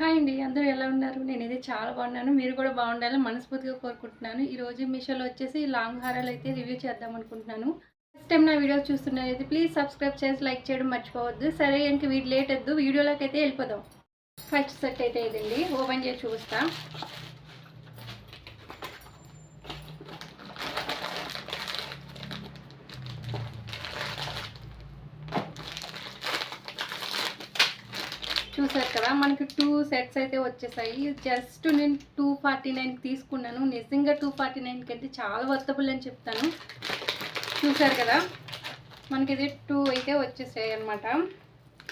Hi అండి అందరూ ఎలా ఉన్నారు? నేనైతే చాలా బాగున్నాను. మీరు కూడా బాగుండాలని మనస్ఫూర్తిగా కోరుకుంటున్నాను. ఈరోజు మీషోలో వచ్చేసి లాంగ్ హారాలు అయితే రివ్యూ చేద్దాం అనుకుంటున్నాను. ఫస్ట్ టైం నా వీడియోస్ చూస్తున్నారైతే ప్లీజ్ సబ్స్క్రైబ్ చేసి లైక్ చేయడం మర్చిపోవద్దు. సరే ఇంక వీటి లేట్ వద్దు. వీడియోలోకి అయితే వెళ్ళిపోదాం. ఫస్ట్ సెట్ అయితే ఇదండి. ఓపెన్ చేసి చూస్తాను చూసారు కదా మనకి టూ సెట్స్ అయితే వచ్చేసాయి. జస్ట్ నేను టూ ఫార్టీ నైన్ తీసుకున్నాను. నిజంగా టూ ఫార్టీ నైన్కి అయితే చాలా వర్తబుల్ అని చెప్తాను. చూసారు కదా మనకి ఇది టూ అయితే వచ్చేసాయి అనమాట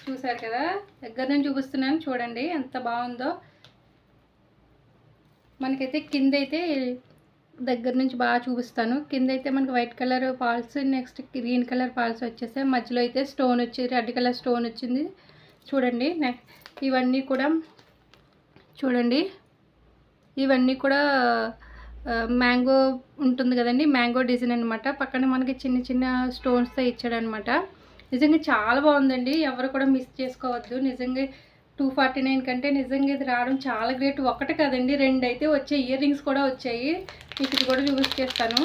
చూసారు కదా దగ్గర నుంచి చూపిస్తున్నాను చూడండి ఎంత బాగుందో. మనకైతే కింద అయితే దగ్గర నుంచి బాగా చూపిస్తాను. కింద అయితే మనకి white colour falls next green colour falls వచ్చేసాయి. మధ్యలో అయితే స్టోన్ వచ్చి రెడ్ కలర్ స్టోన్ వచ్చింది. చూడండి నెక్స్ట్ ఇవన్నీ కూడా చూడండి. ఇవన్నీ కూడా మ్యాంగో ఉంటుంది కదండి మ్యాంగో డిజైన్ అనమాట పక్కన మనకి చిన్న చిన్న స్టోన్స్తో ఇచ్చాడనమాట నిజంగా చాలా బాగుందండి. ఎవరు కూడా మిస్ చేసుకోవద్దు. నిజంగా టూ ఫార్టీ నైన్ కంటే నిజంగా ఇది రావడం చాలా గ్రేట్. ఒకటి కదండి రెండు అయితే వచ్చాయి. ఇయర్ రింగ్స్ కూడా వచ్చాయి. మీకు ఇది కూడా చేస్తాను.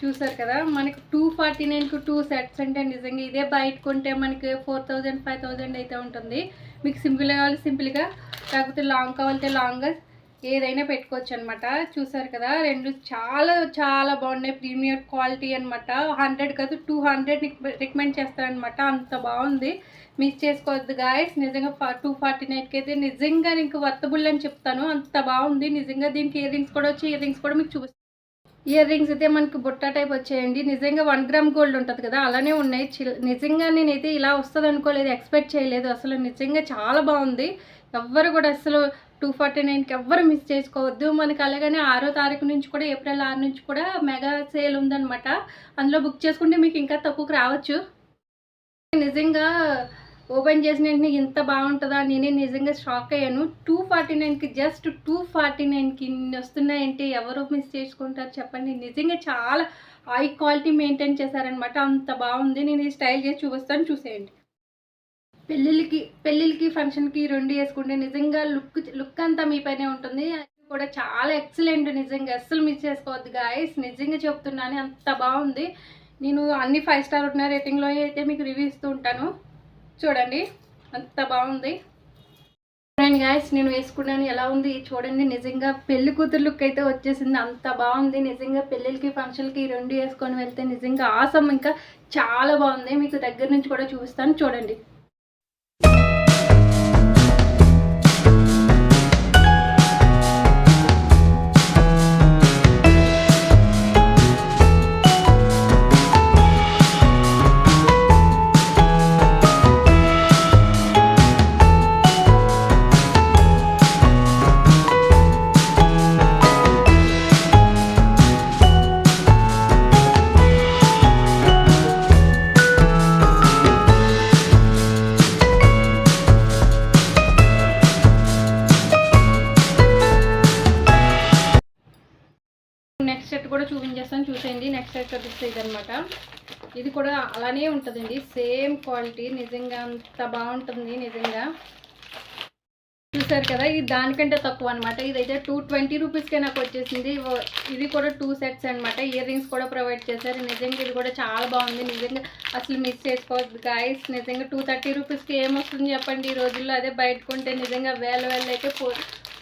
చూసారు కదా మనకి టూ ఫార్టీ నైన్కి టూ సెట్స్ అంటే నిజంగా ఇదే బయట కొంటే మనకి ఫోర్ థౌజండ్ ఫైవ్ థౌజండ్ అయితే ఉంటుంది. మీకు సింపుల్ కావాలి సింపుల్గా. కాకపోతే లాంగ్ కావాలంటే లాంగ్ ఏదైనా పెట్టుకోవచ్చు అనమాట చూసారు కదా రెండు చాలా చాలా బాగున్నాయి. ప్రీమియర్ క్వాలిటీ అనమాట హండ్రెడ్ కాదు టూ హండ్రెడ్ రికమెండ్ చేస్తారనమాట అంత బాగుంది. మిస్ చేసుకోవద్దు గాయస్ నిజంగా టూ ఫార్టీ నైన్కి అయితే నిజంగా నీకు వర్తబుల్ అని చెప్తాను. అంత బాగుంది. నిజంగా దీనికి ఇయర్ రింగ్స్ కూడా వచ్చి ఇయర్ రింగ్స్ కూడా మీకు చూపిస్తాను ఇయర్ రింగ్స్ అయితే మనకి బుట్ట టైప్ వచ్చాయండి. నిజంగా వన్ గ్రామ్ గోల్డ్ ఉంటుంది కదా అలానే ఉన్నాయి. నిజంగా నేనైతే ఇలా వస్తుంది అనుకోలేదు ఎక్స్పెక్ట్ చేయలేదు. అసలు నిజంగా చాలా బాగుంది. ఎవ్వరు కూడా అసలు టూ ఫార్టీ నైన్కి ఎవ్వరు మిస్ చేసుకోవద్దు. మనకి అలాగనే ఆరో తారీఖు నుంచి కూడా ఏప్రిల్ ఆరు నుంచి కూడా మెగా సేల్ ఉందనమాట అందులో బుక్ చేసుకుంటే మీకు ఇంకా తక్కువకు రావచ్చు. నిజంగా ఓపెన్ చేసిన వెంటనే ఇంత బాగుంటుందా? నేనే నిజంగా షాక్ అయ్యాను. టూ ఫార్టీ నైన్కి జస్ట్ టూ ఫార్టీ నైన్కి ఇన్ని వస్తున్నాయంటే ఎవరు మిస్ చేసుకుంటారు చెప్పండి. నిజంగా చాలా హై క్వాలిటీ మెయింటైన్ చేశారనమాట అంత బాగుంది. నేను ఈ స్టైల్ చేసి చూపిస్తాను. చూసేయండి. పెళ్ళిళ్ళకి పెళ్ళిళ్ళకి ఫంక్షన్కి రెండు వేసుకుంటే నిజంగా లుక్ లుక్ అంతా మీ పైనే ఉంటుంది. అది కూడా చాలా ఎక్సలెంట్ నిజంగా. అస్సలు మిస్ చేసుకోవద్దు గాయస్ నిజంగా చెప్తున్నాను. అంత బాగుంది. నేను అన్ని ఫైవ్ స్టార్ ఉన్న రేటింగ్లో అయితే మీకు రివ్యూ ఇస్తూ ఉంటాను. చూడండి అంత బాగుంది. చూడండి గాయస్ నేను వేసుకున్నాను ఎలా ఉంది? చూడండి నిజంగా పెళ్ళి కూతురు లుక్ అయితే వచ్చేసింది. అంత బాగుంది. నిజంగా పెళ్ళిళ్ళకి ఫంక్షన్కి ఈ రెండు వేసుకొని వెళ్తే నిజంగా ఆసం ఇంకా చాలా బాగుంది. మీకు దగ్గర నుంచి కూడా చూపిస్తాను. చూడండి. సెట్ కూడా చూపించేస్తాను. చూసేయండి. నెక్స్ట్ సెట్ వచ్చేసి ఇది అనమాట ఇది కూడా అలానే ఉంటుందండి. సేమ్ క్వాలిటీ నిజంగా అంత బాగుంటుంది నిజంగా. చూసారు కదా ఇది దానికంటే తక్కువ అనమాట ఇదైతే టూ ట్వంటీ రూపీస్కే నాకు వచ్చేసింది. ఇది కూడా టూ సెట్స్ అనమాట ఇయర్ రింగ్స్ కూడా ప్రొవైడ్ చేశారు. నిజంగా ఇది కూడా చాలా బాగుంది. నిజంగా అసలు మిస్ చేసుకోవద్దు గాయస్ నిజంగా టూ థర్టీ రూపీస్కి ఏమొస్తుంది చెప్పండి. ఈ రోజుల్లో అదే బయట కొంటే నిజంగా వేల వేల అయితే పో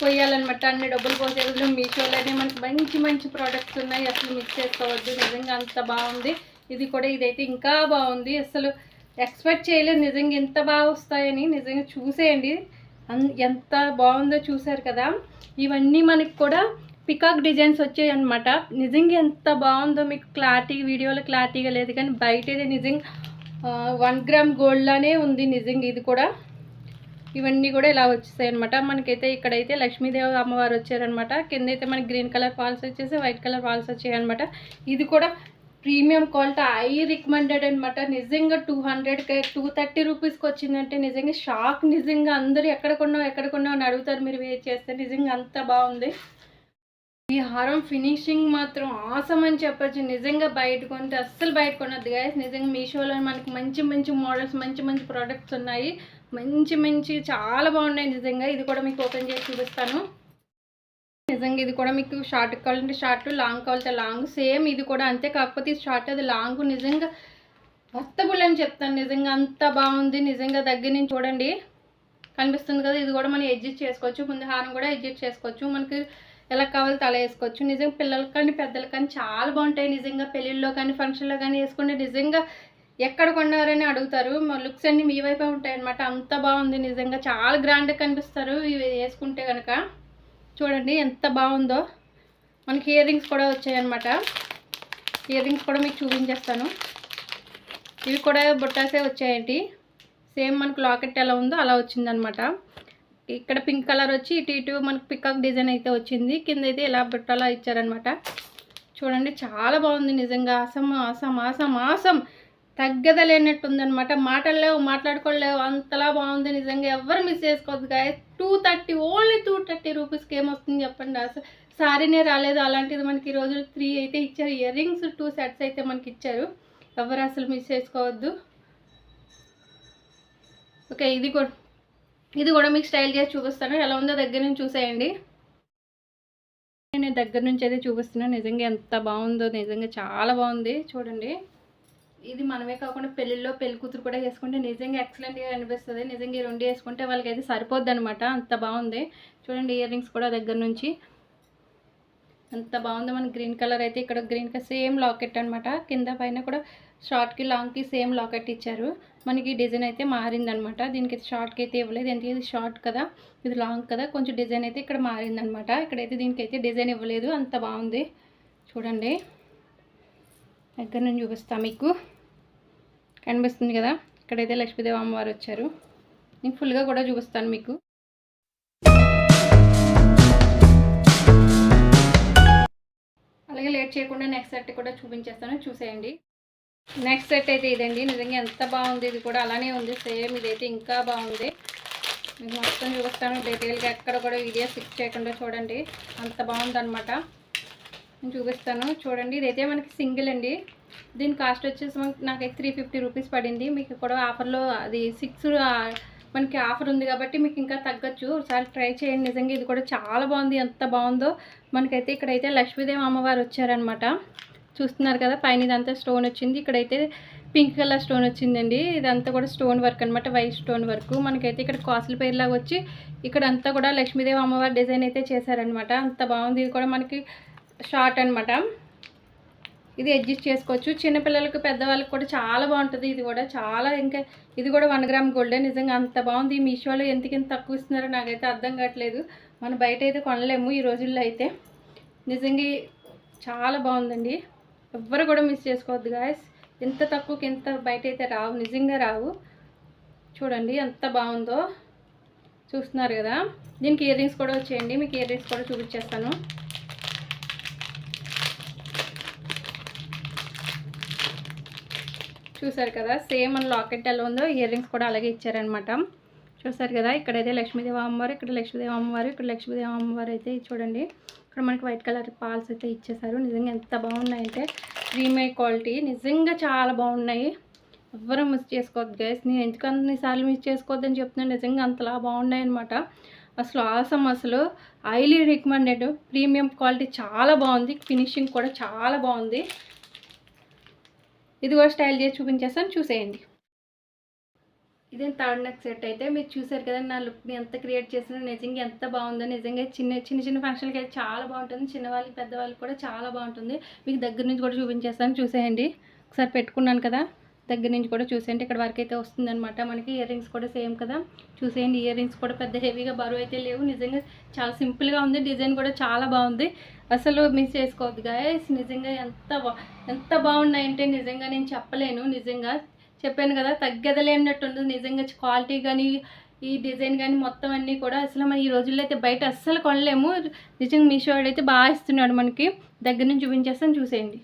పోయాలన్నమాట. అన్ని డబ్బులు పోసేది మీషోలోనే మనకి మంచి మంచి ప్రోడక్ట్స్ ఉన్నాయి. అసలు మిస్ చేసుకోవద్దు. నిజంగా అంత బాగుంది. ఇది కూడా ఇదైతే ఇంకా బాగుంది. అసలు ఎక్స్పెక్ట్ చేయలేదు. నిజంగా ఎంత బాగా వస్తాయని. నిజంగా చూసేయండి. ఎంత బాగుందో చూసారు కదా? ఇవన్నీ మనకి కూడా పికాక్ డిజైన్స్ వచ్చాయి అనమాట నిజంగా ఎంత బాగుందో మీకు క్లారిటీ వీడియోలో క్లారిటీగా లేదు కానీ బయట అయితే నిజంగా వన్ గ్రామ్ గోల్డ్లానే ఉంది నిజంగా ఇది కూడా. ఇవన్నీ కూడా ఇలా వచ్చేసాయి అనమాట మనకైతే ఇక్కడైతే లక్ష్మీదేవి అమ్మవారు వచ్చారనమాట కింద అయితే మనకి గ్రీన్ కలర్ ఫాల్స్ వచ్చేసి వైట్ కలర్ ఫాల్స్ వచ్చాయి అనమాట ఇది కూడా ప్రీమియం క్వాలిటీ ఐ రికమెండెడ్ అనమాట నిజంగా టూ హండ్రెడ్కి టూ థర్టీ రూపీస్కి వచ్చిందంటే నిజంగా షాక్ నిజంగా అందరూ ఎక్కడ కొన్నావు ఎక్కడ కొన్నావు అని అడుగుతారు మీరు వెయిట్ చేస్తే నిజంగా అంత బాగుంది. ఈ హారం ఫినిషింగ్ మాత్రం ఆసం అని చెప్పచ్చు. నిజంగా బయట కొంటే అస్సలు బయట కొనద్దు గాయస్ నిజంగా మీషోలో మనకి మంచి మంచి మోడల్స్ మంచి మంచి ప్రోడక్ట్స్ ఉన్నాయి. మంచి మంచి చాలా బాగున్నాయి నిజంగా. ఇది కూడా మీకు ఓపెన్ చేసి చూపిస్తాను. నిజంగా ఇది కూడా మీకు షార్ట్ కావాలంటే షార్ట్ లాంగ్ కావాలంటే లాంగ్ సేమ్ ఇది కూడా అంతే. కాకపోతే ఇది షార్ట్ అది లాంగ్ నిజంగా వర్తబుల్ అని చెప్తాను. నిజంగా అంత బాగుంది. నిజంగా దగ్గర నుంచి చూడండి. కనిపిస్తుంది కదా ఇది కూడా మనం అడ్జస్ట్ చేసుకోవచ్చు. ముందు హారం కూడా అడ్జస్ట్ చేసుకోవచ్చు. మనకి ఎలా కావాలి తల వేసుకోవచ్చు. నిజంగా పిల్లలకి కానీ పెద్దలకు కానీ చాలా బాగుంటాయి. నిజంగా పెళ్ళిళ్ళలో కానీ ఫంక్షన్లో కానీ వేసుకుంటే నిజంగా ఎక్కడ కొన్నారని అడుగుతారు. మా లుక్స్ అన్నీ మీ వైపే ఉంటాయి అనమాట అంత బాగుంది. నిజంగా చాలా గ్రాండ్గా కనిపిస్తారు. ఇవి వేసుకుంటే కనుక చూడండి ఎంత బాగుందో. మనకి ఇయర్ రింగ్స్ కూడా వచ్చాయన్నమాట. ఇయర్ రింగ్స్ కూడా మీకు చూపించేస్తాను. ఇవి కూడా బుట్టాసే వచ్చాయండి. సేమ్ మనకు లాకెట్ ఎలా ఉందో అలా వచ్చిందనమాట ఇక్కడ పింక్ కలర్ వచ్చి ఇటు ఇటు మనకు పికాక్ డిజైన్ అయితే వచ్చింది. కింద అయితే ఇలా బుట్టలా ఇచ్చారనమాట చూడండి చాలా బాగుంది నిజంగా. ఆసం ఆసం ఆసం ఆసం తగ్గదలేనట్టు ఉందనమాట మాటలేవు మాట్లాడుకోలేవు అంతలా బాగుంది నిజంగా. ఎవరు మిస్ చేసుకోవద్దు గాయ two thirty only two thirty రూపీస్కి ఏమొస్తుంది చెప్పండి అసలు. సారీనే రాలేదు. అలాంటిది మనకి ఈ రోజు త్రీ అయితే ఇచ్చారు. ఇయర్ రింగ్స్ టూ సెట్స్ అయితే మనకి ఇచ్చారు. ఎవరు అసలు మిస్ చేసుకోవద్దు. ఓకే ఇది కూడా ఇది కూడా మీకు స్టైల్ చేసి చూపిస్తాను. ఎలా ఉందో దగ్గర నుంచి చూసేయండి. నేను దగ్గర నుంచి అయితే చూపిస్తున్నాను. నిజంగా ఎంత బాగుందో నిజంగా చాలా బాగుంది. చూడండి. ఇది మనమే కాకుండా పెళ్ళిళ్ళలో పెళ్ళి కూతురు కూడా వేసుకుంటే నిజంగా ఎక్సలెంట్గా అనిపిస్తుంది. నిజంగా ఈ రెండు వేసుకుంటే వాళ్ళకి అయితే సరిపోద్ది అనమాట అంత బాగుంది. చూడండి ఇయర్ రింగ్స్ కూడా దగ్గర నుంచి. అంత బాగుంది. మన గ్రీన్ కలర్ అయితే ఇక్కడ గ్రీన్ కలర్ సేమ్ లాకెట్ అనమాట కింద పైన కూడా షార్ట్కి లాంగ్కి సేమ్ లాకెట్ ఇచ్చారు. మనకి డిజైన్ అయితే మారిందనమాట దీనికి అయితే షార్ట్కి అయితే ఇవ్వలేదు. ఎందుకంటే ఇది షార్ట్ కదా ఇది లాంగ్ కదా. కొంచెం డిజైన్ అయితే ఇక్కడ మారిందనమాట ఇక్కడైతే దీనికైతే డిజైన్ ఇవ్వలేదు. అంత బాగుంది. చూడండి. దగ్గర నుండి చూపిస్తాను మీకు. కనిపిస్తుంది కదా? ఇక్కడైతే లక్ష్మీదేవి అమ్మవారు వచ్చారు. నేను ఫుల్గా కూడా చూపిస్తాను మీకు. అలాగే లేట్ చేయకుండా నెక్స్ట్ సెట్ కూడా చూపించేస్తాను. చూసేయండి. నెక్స్ట్ సెట్ అయితే ఇదండి. నిజంగా ఎంత బాగుంది ఇది కూడా అలానే ఉంది. సేమ్ ఇదైతే ఇంకా బాగుంది. మీకు మొత్తం చూపిస్తాను. డీటెయిల్గా ఎక్కడ కూడా వీడియో స్కిప్ చేయకుండా చూడండి. అంత బాగుందన్నమాట. నేను చూపిస్తాను. చూడండి. ఇదైతే మనకి సింగిల్ అండి. దీని కాస్ట్ వచ్చేసి మనకి నాకైతే త్రీ ఫిఫ్టీ రూపీస్ పడింది. మీకు కూడా ఆఫర్లో అది సిక్స్ మనకి ఆఫర్ ఉంది కాబట్టి మీకు ఇంకా తగ్గచ్చు. ఒకసారి ట్రై చేయండి. నిజంగా ఇది కూడా చాలా బాగుంది. ఎంత బాగుందో మనకైతే ఇక్కడైతే లక్ష్మీదేవి అమ్మవారు వచ్చారనమాట చూస్తున్నారు కదా పైన ఇదంతా స్టోన్ వచ్చింది. ఇక్కడైతే పింక్ కలర్ స్టోన్ వచ్చిందండి. ఇదంతా కూడా స్టోన్ వర్క్ అనమాట వైట్ స్టోన్ వర్క్ మనకైతే ఇక్కడ కాసుల పేరులాగా వచ్చి ఇక్కడ అంతా కూడా లక్ష్మీదేవి అమ్మవారి డిజైన్ అయితే చేశారనమాట అంత బాగుంది. ఇది కూడా మనకి షార్ట్ అనమాట ఇది అడ్జస్ట్ చేసుకోవచ్చు. చిన్నపిల్లలకు పెద్దవాళ్ళకి కూడా చాలా బాగుంటుంది. ఇది కూడా చాలా ఇంకా ఇది కూడా వన్ గ్రామ్ గోల్డే నిజంగా అంత బాగుంది. మీషోలో ఎందుకు ఇంత తక్కువ ఇస్తున్నారో నాకైతే అర్థం కావట్లేదు. మనం బయట అయితే కొనలేము ఈ రోజుల్లో అయితే. నిజంగా చాలా బాగుందండి. ఎవ్వరు కూడా మిస్ చేసుకోవద్దు గాయస్ ఎంత తక్కువకి ఇంత బయట అయితే రావు. నిజంగా రావు. చూడండి ఎంత బాగుందో. చూస్తున్నారు కదా. దీనికి ఇయర్ రింగ్స్ కూడా వచ్చేయండి. మీకు ఇయర్ రింగ్స్ కూడా చూపించేస్తాను. చూసారు కదా సేమ్ మన లాకెట్ ఎలా ఉందో ఇయర్ రింగ్స్ కూడా అలాగే ఇచ్చారనమాట చూసారు కదా ఇక్కడైతే లక్ష్మీదేవి అమ్మవారు ఇక్కడ లక్ష్మీదేవి అమ్మవారు ఇక్కడ లక్ష్మీదేవి అమ్మవారు అయితే చూడండి. ఇక్కడ మనకి వైట్ కలర్ పాల్స్ అయితే ఇచ్చేసారు నిజంగా ఎంత బాగున్నాయంటే ప్రీమియం క్వాలిటీ. నిజంగా చాలా బాగున్నాయి. ఎవ్వరూ మిస్ చేసుకోవద్దు గైస్ నేను ఎందుకు అన్నిసార్లు మిస్ చేసుకోవద్దని చెప్తున్నాను నిజంగా అంతలా బాగున్నాయి అనమాట అసలు ఆసం అసలు హైలీ రికమెండెడ్ ప్రీమియం క్వాలిటీ చాలా బాగుంది. ఫినిషింగ్ కూడా చాలా బాగుంది. ఇది కూడా స్టైల్ చేసి చూపించేస్తాను చూసేయండి. ఇదే థర్డ్ నెక్ సెట్ అయితే మీరు చూసారు కదా నా లుక్ని ఎంత క్రియేట్ చేసినా నిజంగా ఎంత బాగుందో నిజంగా చిన్న చిన్న చిన్న ఫంక్షన్కి అయితే చాలా బాగుంటుంది. చిన్నవాళ్ళకి పెద్దవాళ్ళకి కూడా చాలా బాగుంటుంది. మీకు దగ్గర నుంచి కూడా చూపించేస్తాను చూసేయండి. ఒకసారి పెట్టుకున్నాను కదా. దగ్గర నుంచి కూడా చూసేయండి. ఇక్కడ వరకు అయితే వస్తుందన్నమాట. మనకి ఇయర్ రింగ్స్ కూడా సేమ్ కదా. చూసేయండి ఇయర్ రింగ్స్ కూడా పెద్ద హెవీగా బరువు అయితే లేవు. నిజంగా చాలా సింపుల్గా ఉంది. డిజైన్ కూడా చాలా బాగుంది. అసలు మిస్ చేసుకోవద్దు గాయస్. నిజంగా ఎంత ఎంత బాగున్నాయంటే నిజంగా నేను చెప్పలేను. నిజంగా చెప్పాను కదా తగ్గదలేనట్టు ఉంటుంది. నిజంగా క్వాలిటీ కానీ ఈ డిజైన్ కానీ మొత్తం అన్నీ కూడా అసలు మనం ఈ రోజుల్లో అయితే బయట అస్సలు కొనలేము. నిజంగా మీషో వాడు అయితే బాగా ఇస్తున్నాడు మనకి. దగ్గర నుంచి చూపించేస్తాను. చూసేయండి.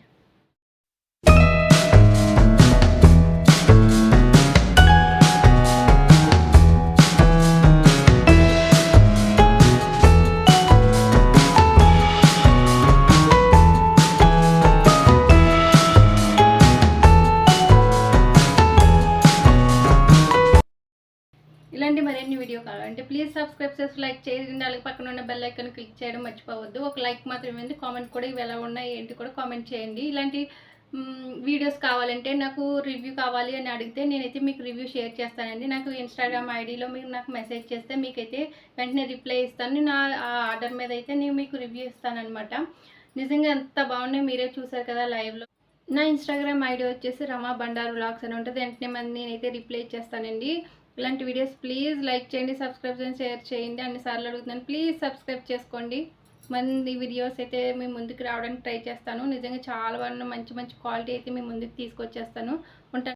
ప్లీజ్ సబ్స్క్రైబ్ చేసి లైక్ చేయండి అలాగే పక్కన ఉన్న బెల్ ఐకాన్ క్లిక్ చేయడం మర్చిపోవద్దు. ఒక లైక్ మాత్రమే ఉంది. కామెంట్ కూడా ఇవి ఎలా ఉన్నాయి ఏంటి కూడా కామెంట్ చేయండి. ఇలాంటి వీడియోస్ కావాలంటే నాకు రివ్యూ కావాలి అని అడిగితే నేనైతే మీకు రివ్యూ షేర్ చేస్తానండి. నాకు ఇన్స్టాగ్రామ్ ఐడిలో మీరు నాకు మెసేజ్ చేస్తే మీకైతే వెంటనే రిప్లై ఇస్తాను. నా ఆ ఆర్డర్ మీద అయితే నేను మీకు రివ్యూ ఇస్తానమాట నిజంగా ఎంత బాగున్నాయి మీరే చూసారు కదా లైవ్లో నా ఇన్స్టాగ్రామ్ ఐడి వచ్చేసి రమా బండారు వ్లాగ్స్ అని ఉంటుంది. వెంటనే మంది నేనైతే రిప్లై చేస్తానండి. ఇలాంటి వీడియోస్ ప్లీజ్ లైక్ చేయండి సబ్స్క్రైబ్ చేయండి షేర్ చేయండి. అన్నిసార్లు అడుగుతున్నాను ప్లీజ్ సబ్స్క్రైబ్ చేసుకోండి. మంది వీడియోస్ అయితే మీ ముందుకు రావడానికి ట్రై చేస్తాను. నిజంగా చాలా మంచి మంచి క్వాలిటీ అయితే మీ ముందుకు తీసుకొచ్చేస్తాను. ఉంటాను